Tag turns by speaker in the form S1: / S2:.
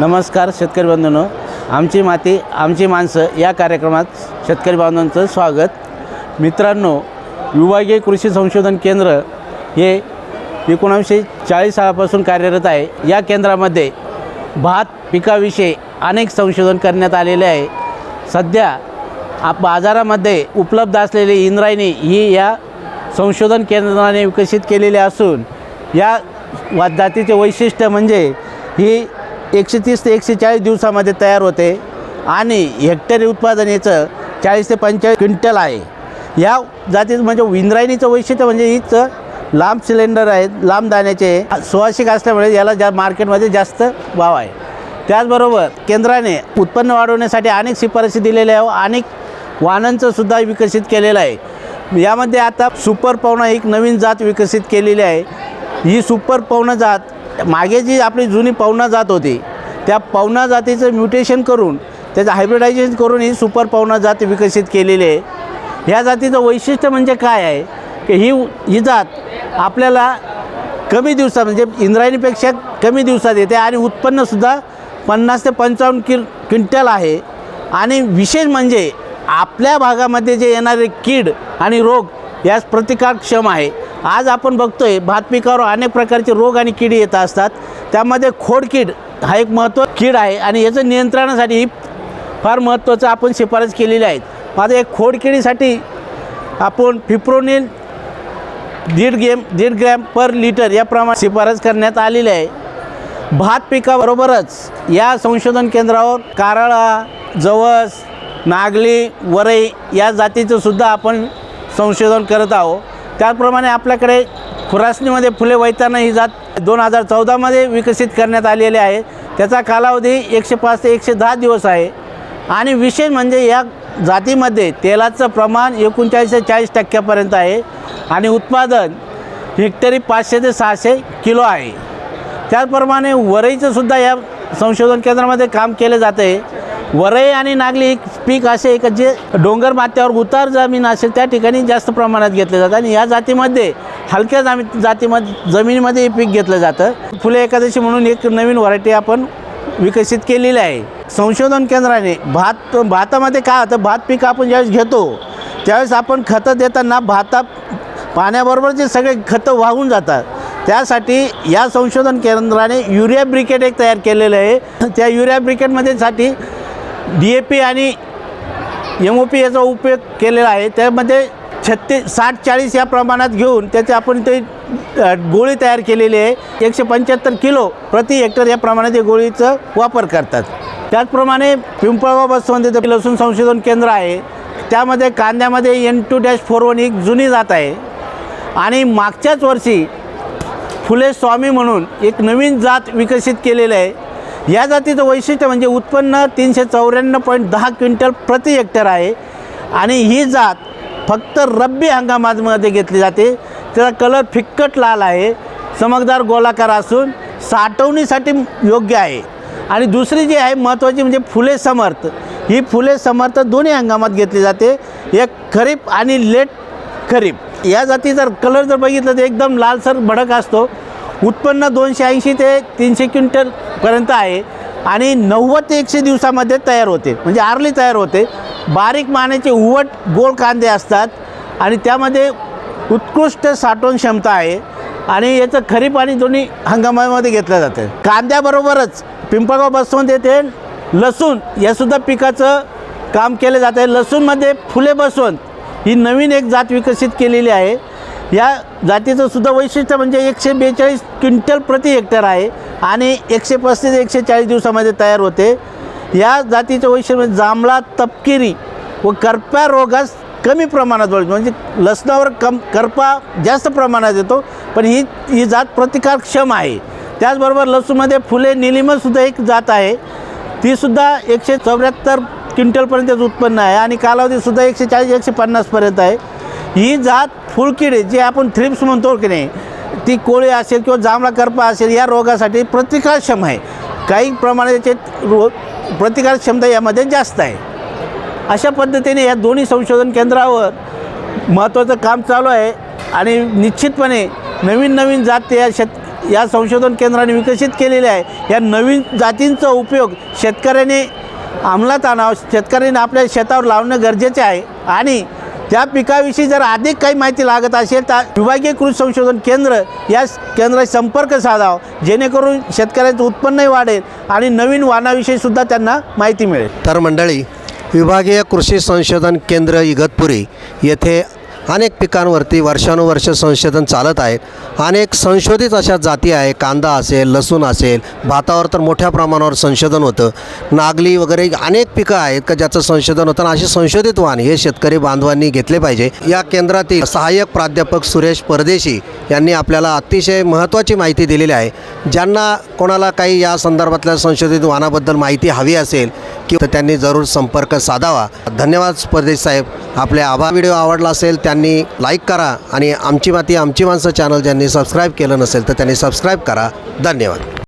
S1: नमस्कार शेतकरी बंधूंनो. आमची माती आमची माणसं या कार्यक्रमात शेतकरी बांधवांचं स्वागत. मित्रांनो विभागीय कृषी संशोधन केंद्र हे एकोणीसशे चाळीस सालापासून कार्यरत आहे. या केंद्रामध्ये भात पिकाविषयी अनेक संशोधन करण्यात आलेले आहे. सध्या आप बाजारामध्ये उपलब्ध असलेली इंद्रायणी ही या संशोधन केंद्राने विकसित केलेली असून या वा जातीचे वैशिष्ट्य म्हणजे ही एकशे तीस ते एकशे चाळीस दिवसामध्ये तयार होते आणि हेक्टरी उत्पादन याचं चाळीस ते पंचेचाळीस क्विंटल आहे. या जातीचं म्हणजे विंद्रायणीचं वैशिष्ट्य म्हणजे हीच लांब सिलेंडर आहेत लांब दाण्याचे सुवासिक असल्यामुळे याला ज्या मार्केटमध्ये जास्त भाव आहे. त्याचबरोबर केंद्राने उत्पन्न वाढवण्यासाठी अनेक शिफारसी दिलेल्या आहे व अनेक वाहनांचं सुद्धा विकसित केलेलं आहे. यामध्ये आता सुपर पवना एक नवीन जात विकसित केलेली आहे. ही सुपर पवना जात मागे जी आपली जुनी पवना जात होती त्या पवना जातीचं म्युटेशन करून त्याचं हायब्रिडायझेशन करून ही सुपर पवना जात विकसित केलेली आहे. ह्या जातीचं वैशिष्ट्य म्हणजे काय आहे? की ही ही जात आपल्याला कमी दिवसात म्हणजे इंद्रायणीपेक्षा कमी दिवसात येते आणि उत्पन्नसुद्धा पन्नास ते पंचावन्न किल क्विंटल आहे. आणि विशेष म्हणजे आपल्या भागामध्ये जे येणारे कीड आणि रोग यास प्रतिकारक्षम आहे. आज आपण बघतोय भात पिकावर अनेक प्रकारचे रोग आणि कीड येत असतात. त्यामध्ये खोडकीड हा एक महत्त्व कीड आहे आणि याचं नियंत्रणासाठी फार महत्त्वाचं आपण शिफारस केलेली आहे माझं एक खोडकिडीसाठी आपण फिप्रोनिल दीड गेम दीड ग्रॅम पर लिटर याप्रमाणे शिफारस करण्यात आलेली आहे. भात पिकाबरोबरच या संशोधन केंद्रावर कारळा जवस नागली वरई या जातीचं सुद्धा आपण संशोधन करत आहोत. त्याचप्रमाणे आपल्याकडे खुरासणीमध्ये फुले वैताना ही जात दोन हजार चौदामध्ये विकसित करण्यात आलेली आहे. त्याचा कालावधी एकशे पाच ते एकशे दहा दिवस आहे. आणि विशेष म्हणजे या जातीमध्ये तेलाचं प्रमाण एकोणचाळीस ते चाळीस टक्क्यापर्यंत आहे. आणि उत्पादन हेक्टरी पाचशे ते सहाशे किलो आहे. त्याचप्रमाणे वरईचं सुद्धा या संशोधन केंद्रामध्ये काम केले जाते वरई आणि नागली एक पीक असे एक जे डोंगर माथ्यावर उतार जमीन असेल त्या ठिकाणी जास्त प्रमाणात घेतले जातं आणि या जातीमध्ये हलक्या जामी जातीमध्ये जमिनीमध्ये हे पीक घेतलं जातं. फुले एकादशी म्हणून एक नवीन व्हरायटी आपण विकसित केलेली आहे. संशोधन केंद्राने भात भातामध्ये काय होतं भात पीक आपण ज्यावेळेस घेतो त्यावेळेस आपण खतं देताना भाता पाण्याबरोबर जे सगळे खतं वाहून जातात. त्यासाठी या संशोधन केंद्राने युरिया ब्रिकेट एक तयार केलेलं आहे. त्या युरिया ब्रिकेटमध्ये साठी डी ए पी आणि एम ओ पी याचा उपयोग केलेला आहे. त्यामध्ये छत्तीस साठ चाळीस या प्रमाणात घेऊन त्याचे आपण ते गोळी तयार केलेली आहे. एकशे पंच्याहत्तर किलो प्रति हेक्टर या प्रमाणात या गोळीचं वापर करतात. त्याचप्रमाणे पिंपळगाव बसवंत लसूण संशोधन केंद्र आहे. त्यामध्ये कांद्यामध्ये N two dash four one एक जुनी जात आहे. आणि मागच्याच वर्षी फुले स्वामी म्हणून एक नवीन जात विकसित केलेलं आहे. या जातीचं वैशिष्ट्य म्हणजे उत्पन्न तीनशे चौऱ्याण्णव पॉईंट दहा क्विंटल प्रति हेक्टर आहे. आणि ही जात फक्त रब्बी हंगामामध्ये घेतली जाते. त्याचा कलर फिक्कट लाल आहे. चमकदार गोलाकार असून साठवणीसाठी योग्य आहे. आणि दुसरी जी आहे महत्त्वाची म्हणजे फुले समर्थ. ही फुले समर्थ दोन्ही हंगामात घेतली जाते. एक खरीप आणि लेट खरीप. या जातीचा कलर जर बघितलं तर एकदम लालसर भडक असतो. उत्पन्न दोनशे ऐंशी ते तीनशे क्विंटल पर्यंत आहे. आणि नव्वद ते एकशे दिवसामध्ये तयार होते. म्हणजे आरली तयार होते. बारीक मानेचे उवट गोल कांदे असतात. आणि त्यामध्ये उत्कृष्ट साठवण क्षमता आहे. आणि याचं खरीप आणि दोन्ही हंगामामध्ये घेतलं जातं. कांद्याबरोबरच पिंपळगाव बसवंत येथे लसूण यासुद्धा पिकाचं काम केलं जातं आहे. लसूणमध्ये फुले बसवंत ही नवीन एक जात विकसित केलेली आहे. या जातीचं सुद्धा वैशिष्ट्य म्हणजे एकशे बेचाळीस क्विंटल प्रति हेक्टर आहे. आणि एकशे पस्तीस एकशे चाळीस दिवसामध्ये तयार होते. या जातीचं वैशिष्ट्य म्हणजे जांभळा तपकिरी व करप्या रोगास कमी प्रमाणात वळतो म्हणजे लसणावर कम करपा जास्त प्रमाणात येतो पण ही ही जात प्रतिकारक्षम आहे. त्याचबरोबर लसूणमध्ये फुले निलिमसुद्धा एक जात आहे. तीसुद्धा एकशे चौऱ्याहत्तर क्विंटलपर्यंतच उत्पन्न आहे आणि कालावधीसुद्धा एकशे चाळीस एकशे पन्नासपर्यंत आहे. ही जात फुलकिडे जे आपण थ्रिप्स म्हणतो की नाही ती कोळी असेल किंवा जांभळा करपा असेल या रोगासाठी प्रतिकारक्षम आहे. काही प्रमाणात याचे रो प्रतिकारक्षमता यामध्ये जास्त आहे. अशा पद्धतीने या दोन्ही संशोधन केंद्रावर महत्त्वाचं काम चालू आहे आणि निश्चितपणे नवीन नवीन जात या शेत या संशोधन केंद्राने विकसित केलेले आहे. या नवीन जातींचा उपयोग शेतकऱ्याने अंमलात आणावं शेतकऱ्याने आपल्या शेतावर लावणं गरजेचे आहे. आणि त्या पिकाविषयी जर अधिक काही माहिती लागत असेल तर विभागीय कृषी संशोधन केंद्र या केंद्राशी संपर्क साधावा जेणेकरून शेतकऱ्यांचं उत्पन्नही वाढेल आणि नवीन वाहनाविषयी सुद्धा त्यांना माहिती मिळेल.
S2: तर मंडळी विभागीय कृषी संशोधन केंद्र इगतपुरी येथे अनेक पिकांवरती वर्षानुवर्ष संशोधन चालत आहे. अनेक संशोधित अशा जाती आहे. कांदा असेल लसूण असेल भातावर तर मोठ्या प्रमाणावर संशोधन होतं. नागली वगैरे अनेक पिकं आहेत का ज्याचं संशोधन होतं? आणि असे संशोधित वाहन हे शेतकरी बांधवांनी घेतले पाहिजे. या केंद्रातील सहाय्यक प्राध्यापक सुरेश परदेशी यांनी आपल्याला अतिशय महत्त्वाची माहिती दिलेली आहे. ज्यांना कोणाला काही या संदर्भातल्या संशोधित वाहनाबद्दल माहिती हवी असेल की त्यांनी जरूर संपर्क साधावा. धन्यवाद परदेश साहेब. आपले आभा व्हिडिओ आवडला असेल त्यांनी लाईक करा आणि आमची माती आमची माणसं चॅनल ज्यांनी सबस्क्राईब केलं नसेल तर त्यांनी सबस्क्राईब करा. धन्यवाद.